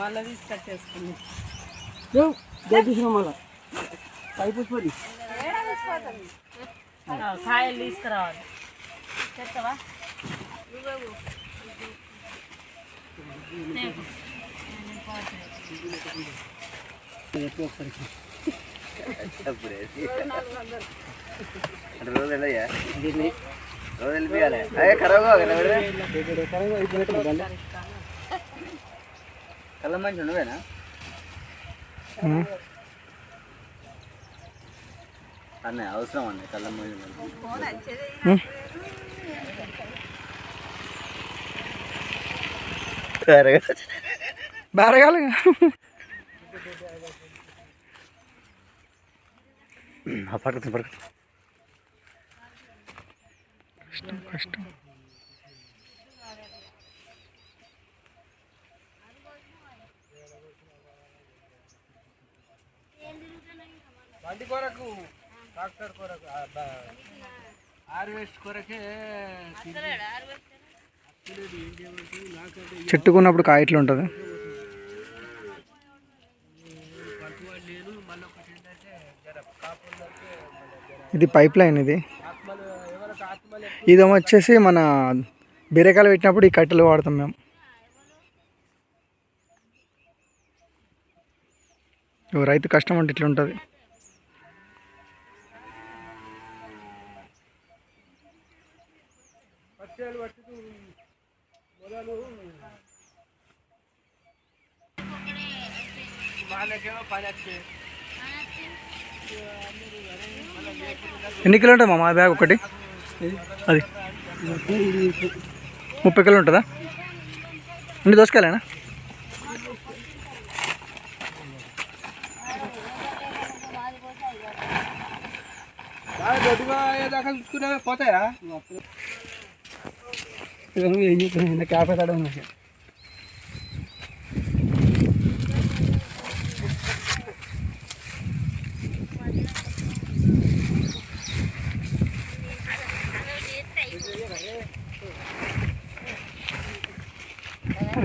మళ్ళీ తీసుకొచ్చేసుకుంది చేపించినాం మళ్ళా పైపు పోయి కాయలు తీసుకురావాలి. చెత్తవా? రోజు వెళ్ళయ్యా రోజు వెళ్ళిపోయాలి అదే ఖరాబ్ కళ్ళ మంచి నువ్వేనా? అన్నయ్య అవసరం అండి కళ్ళ మంచి బేరగాలి పడుతుంది పడుతుంది కష్టం కష్టం. బండి కొరకు ట్రాక్టర్ కొరకు హార్వెస్ట్ కొరకే చెట్టుకున్నప్పుడు కాయ ఇట్లా ఉంటుంది? ఇది పైప్ లైన్ ఇది. ఇదేమో వచ్చేసి మన బీరకాయలు పెట్టినప్పుడు ఈ కట్టెలు వాడతాం మేము. ఓ రైతు కష్టం అంటే ఇట్లుంటుంది. ఎన్ని కిలో ఉంటుంది మా బ్యాగ్ ఒకటి? అది. ముప్పై కిలో ఉంటుందా? అన్ని దోసకాయలేనా? పోతాయా? ఏం చెప్తున్నా క్యాఫే తడ ఉంది కాలకుంటే మళ్ళా వచ్చినాడు అవి రెండు ఈ రెండు ఈ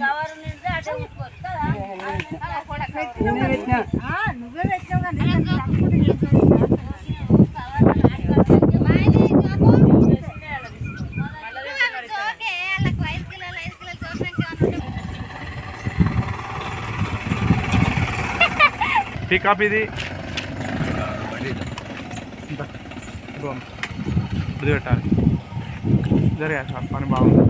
కవర్ నిండితే అటే ఊరుకోవచ్చు కదా ఆ, నువ్వే పెట్టావు కదా నేను తప్పకుండా చేశాను. కవర్లో నాటుకొని మా ఆయన ఏం చేస్తావు? జోకే, వాళ్ళకి ఐదు కిలోలు, ఐదు కిలోలు జోకానికి ఏమన్నా ఉంటే పికప్ ఇది. ఇది పెట్టాలి. జరిగా పని బాగుంది.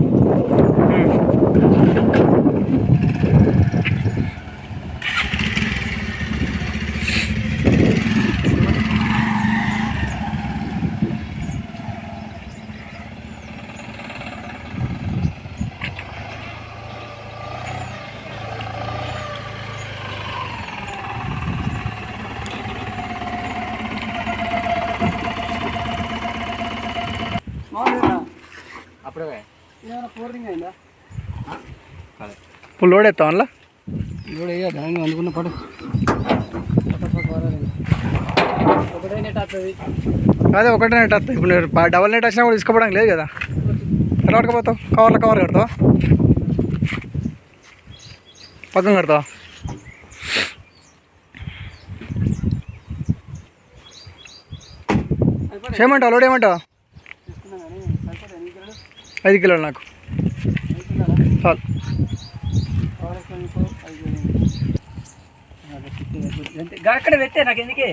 ఫుల్ లోడ్ ఎత్తాం అందులో? ఇప్పుడు ఇక దాన్ని అనుకున్న పడు. అదే ఒకటే నెట్ వస్తుంది ఇప్పుడు డబల్ నెట్ వచ్చినా కూడా తీసుకోవడానికి లేదు కదా. ఎలా పట్టుకపోతావు? కవర్లో కవర్ కడతావా? పక్కన కడతావా? చేయమంటావు? లోడ్ ఏమంటావా ఐదు కిలోలు నాకు. చాలు. అక్కడ పెట్టే నాకు ఎందుకే?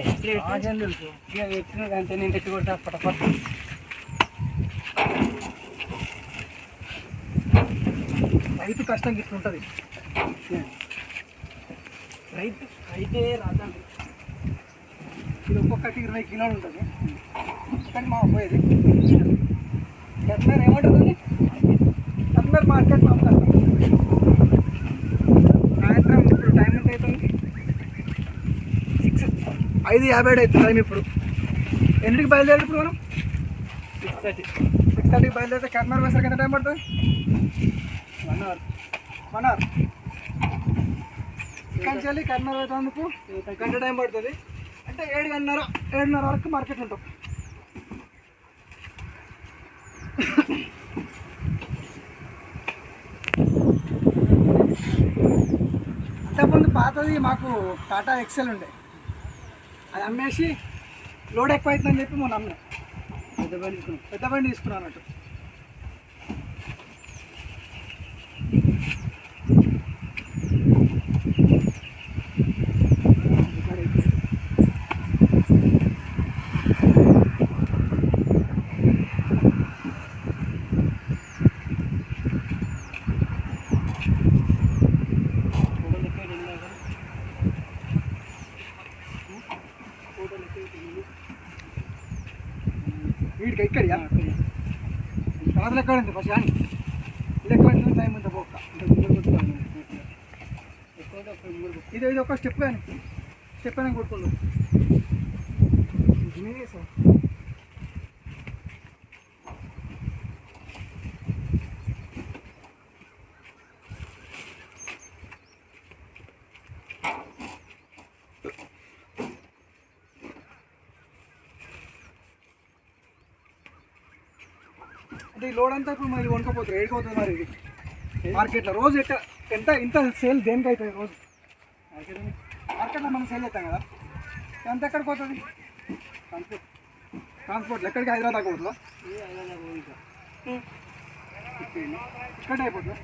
అంతే నేను తెచ్చి కొడతా పటపట్ రైతు కష్టం ఇట్లుంటుంది రైతు రైతే రాదండి ఇది ఒక్కొక్కటి ఇరవై కిలోలు ఉంటుంది. కానీ మా పోయేది ఏమంటుంది మార్కెట్ సాయంత్రం ఇప్పుడు టైం ఎంత అవుతుంది సిక్స్ ఐదు యాభై ఏడు అవుతుంది టైం ఇప్పుడు. ఎన్నింటికి బయలుదేరి ఇప్పుడు మనం? Six thirty. సిక్స్ థర్టీకి బయలుదేరితే కర్నూలు వేసరికి ఎంత టైం పడుతుంది? One hour. One hour. ఇక్కడి వెళ్ళి కర్నూలు అవుతందుకు గంట టైం పడుతుంది. అంటే ఏడు గంటన్నర ఏడున్నర వరకు మార్కెట్ ఉంటాం అంతకుముందు పాతది మాకు టాటా ఎక్సెల్ ఉండే. అది అమ్మేసి లోడ్ ఎక్కువ అవుతుందని చెప్పి మొన్న అమ్మే పెద్ద బండి తీసుకున్నాం. పెద్ద బండి తీసుకున్నాను అన్నట్టు. వీడికి ఇక్కడియా తర్వాత ఎక్కడ ఫస్ట్ కానీ ఇది ఎక్కడ ఉంది? టైం ఉందా పోక. ఇది ఇది ఒక స్టెప్ కానీ స్టెప్ అయినా కొట్టుకుండు సార్. ఈ లోడ్ అంతా ఇప్పుడు మరి కొనుక్కోపోతారు ఏడుకోతుంది మరి ఇది? మార్కెట్లో రోజు ఎట్ట ఎంత ఇంత సేల్ దేనికి అవుతుంది రోజు? మార్కెట్లో మనం సేల్ అవుతాం కదా. ఎంత ఎక్కడికి పోతుంది? ట్రాన్స్పోర్ట్. ట్రాన్స్పోర్ట్లో ఎక్కడికి? హైదరాబాద్ దాకా పోతుందా? ఇక్కడ అయిపోతుందా?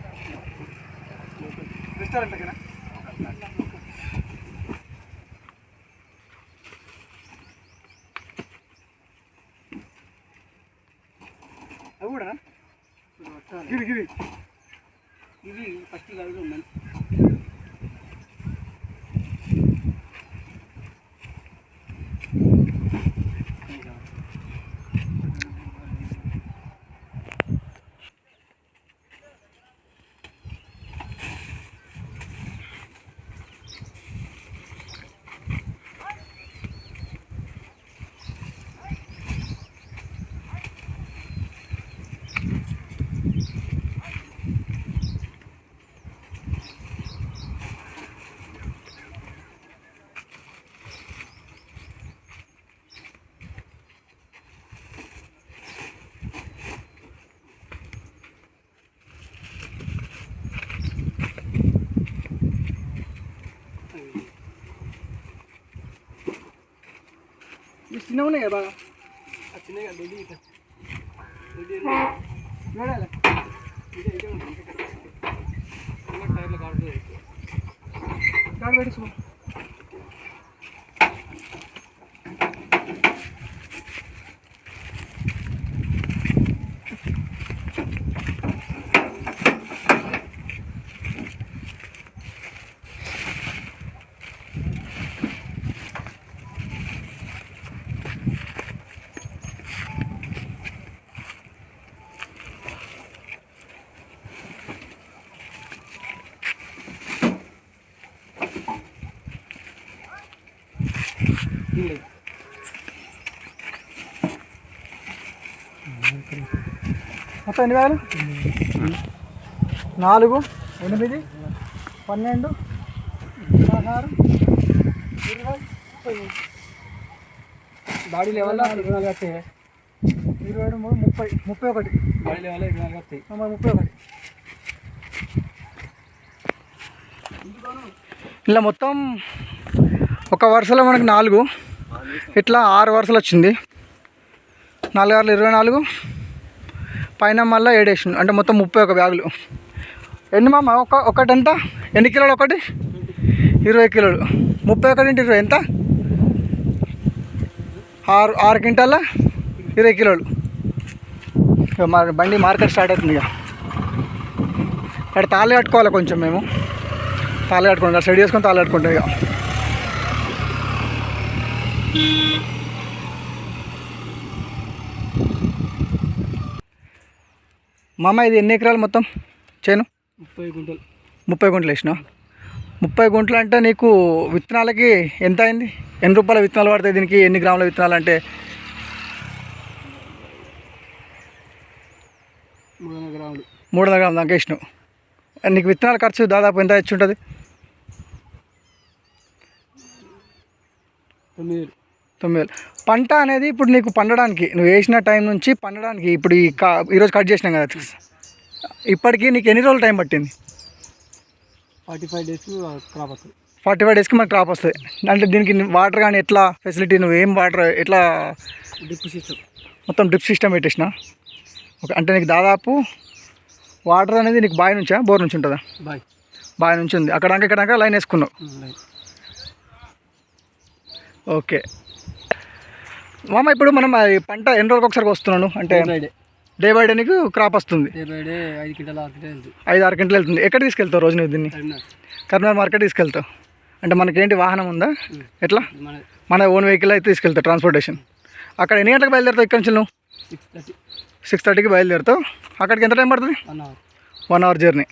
రెస్టారెంట్లకేనా? అవి కూడా? గిరి గిరి ఇవి ఫస్ట్ కాదు ఉన్నాయి. ఈ చిన్న ఉన్నాయి కదా బాగా చిన్నగా దొడ్డి ఇట్లా దొడ్డి చూడాలి ఇదే ఇదే ఉంటుంది టైర్లో కాడుతుంది కాడ పెట్టి మొత్తం ఎన్ని వేలు నాలుగు ఎనిమిది పన్నెండు పదహారు ఇరవై. బాడీ లెవెల్లో ఇరవై నాలుగు వస్తాయి. ఇరవై ఏడు మూడు ముప్పై ముప్పై ఒకటి. బాడీ లెవెల్లో ఇరవై నాలుగు వస్తాయి. ముప్పై ఒకటి. ఇలా మొత్తం ఒక వరుసలో మనకి నాలుగు. ఇట్లా ఆరు వరుసలు వచ్చింది. నాలుగు ఆరులు ఇరవై నాలుగు. పైన మళ్ళీ ఏడేషన్ అంటే మొత్తం ముప్పై ఒక బ్యాగులు. ఎన్ని మామ? ఒక ఒకటి ఎంత ఎన్ని కిలోలు ఒకటి? ఇరవై కిలోలు. ముప్పై ఒకటి ఇరవై ఎంత? ఆరు ఆరు క్వింటాల? ఇరవై కిలోలు. ఇక మా బండి మార్కెట్ స్టార్ట్ అవుతుంది ఇక అక్కడ తాళి కట్టుకోవాలి కొంచెం మేము? తాళి కట్టుకుంటాం. సెట్ చేసుకొని తాళి కట్టుకుంటాం ఇక మామ ఇది ఎన్ని ఎకరాలు మొత్తం చేను? ముప్పై గుంటలు. ముప్పై గుంటలు వేసినావు. ముప్పై గుంటలు అంటే నీకు విత్తనాలకి ఎంత అయింది? ఎన్ని రూపాయల విత్తనాలు పడతాయి దీనికి? ఎన్ని గ్రాముల విత్తనాలు అంటే? మూడు వందల గ్రాములు. మూడు వందల గ్రాములు దాకా వేసినావు. నీకు విత్తనాల ఖర్చు దాదాపు ఎంత ఇచ్చి ఉంటుంది? తొమ్మిది తొమ్మిది వేలు. పంట అనేది ఇప్పుడు నీకు పండడానికి నువ్వు వేసిన టైం నుంచి పండడానికి ఇప్పుడు ఈ కా ఈరోజు కట్ చేసినాం కదా ఇప్పటికీ నీకు ఎన్ని రోజులు టైం పట్టింది? ఫార్టీ ఫైవ్ డేస్ క్రాప్ వస్తుంది. ఫార్టీ ఫైవ్ డేస్కి మనకు క్రాప్ వస్తుంది. అంటే దీనికి వాటర్ కానీ ఎట్లా ఫెసిలిటీ నువ్వు ఏం వాటర్ ఎట్లా డిప్ సిస్టమ్. మొత్తం డ్రిప్ సిస్టమ్ పెట్టేసిన? ఓకే అంటే నీకు దాదాపు వాటర్ అనేది నీకు బావి నుంచా బోర్ నుంచి ఉంటుందా? బాయ్ బావి నుంచి ఉంది. అక్కడ ఇక్కడ లైన్ వేసుకున్నావు. ఓకే. మామ ఇప్పుడు మనం పంట ఎన్ని రోజులకు ఒకసారి వస్తున్నాను అంటే డే బై డే నీకు క్రాప్ వస్తుంది. ఐదు ఆరు గంటలు వెళ్తుంది. ఎక్కడ తీసుకెళ్తావు రోజు నువ్వు దీన్ని? కరీంనగర్. కర్నూలు మార్కెట్ తీసుకెళ్తావు. అంటే మనకేంటి వాహనం ఉందా? ఎట్లా? మన ఓన్ వెహికల్ అయితే తీసుకెళ్తావు ట్రాన్స్పోర్టేషన్ అక్కడ ఎన్ని గంటలకు బయలుదేరుతావు ఇక్కడ నుంచి నువ్వు? సిక్స్ థర్టీ సిక్స్ థర్టీకి బయలుదేరుతావు. అక్కడికి ఎంత టైం పడుతుంది? One hour journey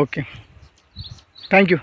okay thank you